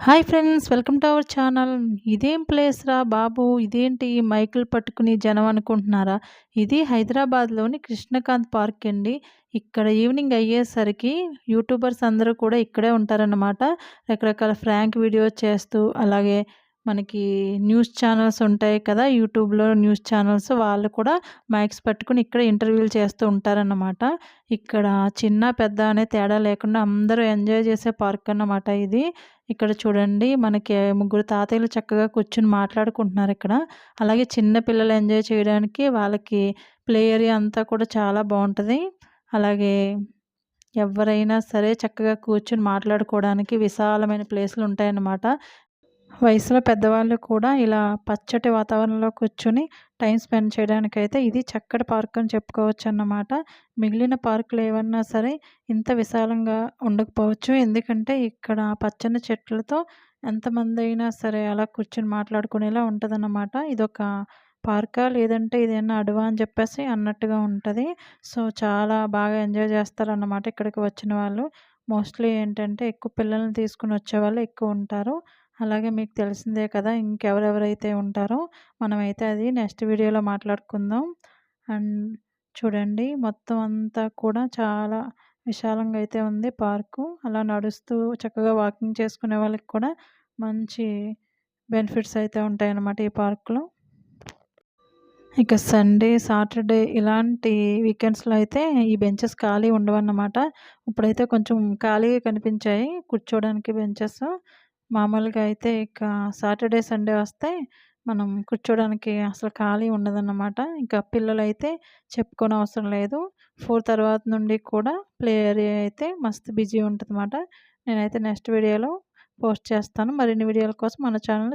Hi friends welcome to our channel. ఇదేం place రా బాబు? ఇదేంటి మైకులు పట్టుకుని జనం అనుకుంటున్నారా? ఇది హైదరాబాద్లోని కృష్ణకాంత్ పార్క్ అండి. ఇక్కడ ఈవినింగ్ అయ్యేసరికి యూట్యూబర్స్ అందరూ కూడా ఇక్కడే ఉంటారన్నమాట. రకరకాల ఫ్రాంక్ వీడియోస్ చేస్తూ అలాగే మనకి న్యూస్ ఛానల్స్ ఉంటాయి కదా యూట్యూబ్లో న్యూస్ ఛానల్స్ వాళ్ళు కూడా మైక్స్ పట్టుకుని ఇక్కడ ఇంటర్వ్యూలు చేస్తూ ఉంటారన్నమాట. ఇక్కడ చిన్న పెద్ద అనే తేడా లేకుండా అందరూ ఎంజాయ్ చేసే పార్క్ అన్నమాట ఇది. ఇక్కడ చూడండి మనకి ముగ్గురు తాతయ్యలు చక్కగా కూర్చుని మాట్లాడుకుంటున్నారు ఇక్కడ. అలాగే చిన్న పిల్లలు ఎంజాయ్ చేయడానికి వాళ్ళకి ప్లే ఏరియా అంతా కూడా చాలా బాగుంటుంది. అలాగే ఎవరైనా సరే చక్కగా కూర్చుని మాట్లాడుకోవడానికి విశాలమైన ప్లేస్లు ఉంటాయన్నమాట. వయసులో పెద్దవాళ్ళు కూడా ఇలా పచ్చటి వాతావరణంలో కూర్చుని టైం స్పెండ్ చేయడానికైతే ఇది చక్కటి పార్క్ అని చెప్పుకోవచ్చు అన్నమాట మిగిలిన పార్కులు ఏమన్నా సరే ఇంత విశాలంగా ఉండకపోవచ్చు. ఎందుకంటే ఇక్కడ పచ్చని చెట్లతో ఎంతమంది అయినా సరే అలా కూర్చొని మాట్లాడుకునేలా ఉంటుందన్నమాట. ఇదొక పార్కా? లేదంటే ఇదేనా అడవా? అని చెప్పేసి అన్నట్టుగా ఉంటుంది. సో చాలా బాగా ఎంజాయ్ చేస్తారన్నమాట ఇక్కడికి వచ్చిన వాళ్ళు. మోస్ట్లీ ఏంటంటే ఎక్కువ పిల్లల్ని తీసుకుని వచ్చేవాళ్ళు ఎక్కువ ఉంటారు. అలాగే మీకు తెలిసిందే కదా ఇంకెవరెవరైతే ఉంటారో మనమైతే అది నెక్స్ట్ వీడియోలో మాట్లాడుకుందాం. అండ్ చూడండి మొత్తం అంతా కూడా చాలా విశాలంగా అయితే ఉంది పార్కు. అలా నడుస్తూ చక్కగా వాకింగ్ చేసుకునే వాళ్ళకి కూడా మంచి బెనిఫిట్స్ అయితే ఉంటాయన్నమాట ఈ పార్కులో. ఇక సండే సాటర్డే ఇలాంటి వీకెండ్స్లో అయితే ఈ బెంచెస్ ఖాళీ ఉండవన్నమాట. ఇప్పుడైతే కొంచెం ఖాళీగా కనిపించాయి కూర్చోడానికి బెంచెస్. మామూలుగా అయితే ఇక సాటర్డే సండే వస్తే మనం కూర్చోడానికి అసలు ఖాళీ ఉండదన్నమాట. ఇంకా పిల్లలైతే చెప్పుకోని అవసరం లేదు. ఫోర్ తర్వాత నుండి కూడా ప్లే ఏరియా అయితే మస్తు బిజీ ఉంటుంది అన్నమాట నేనైతే నెక్స్ట్ వీడియోలో పోస్ట్ చేస్తాను. మరిన్ని వీడియోల కోసం మన ఛానల్ని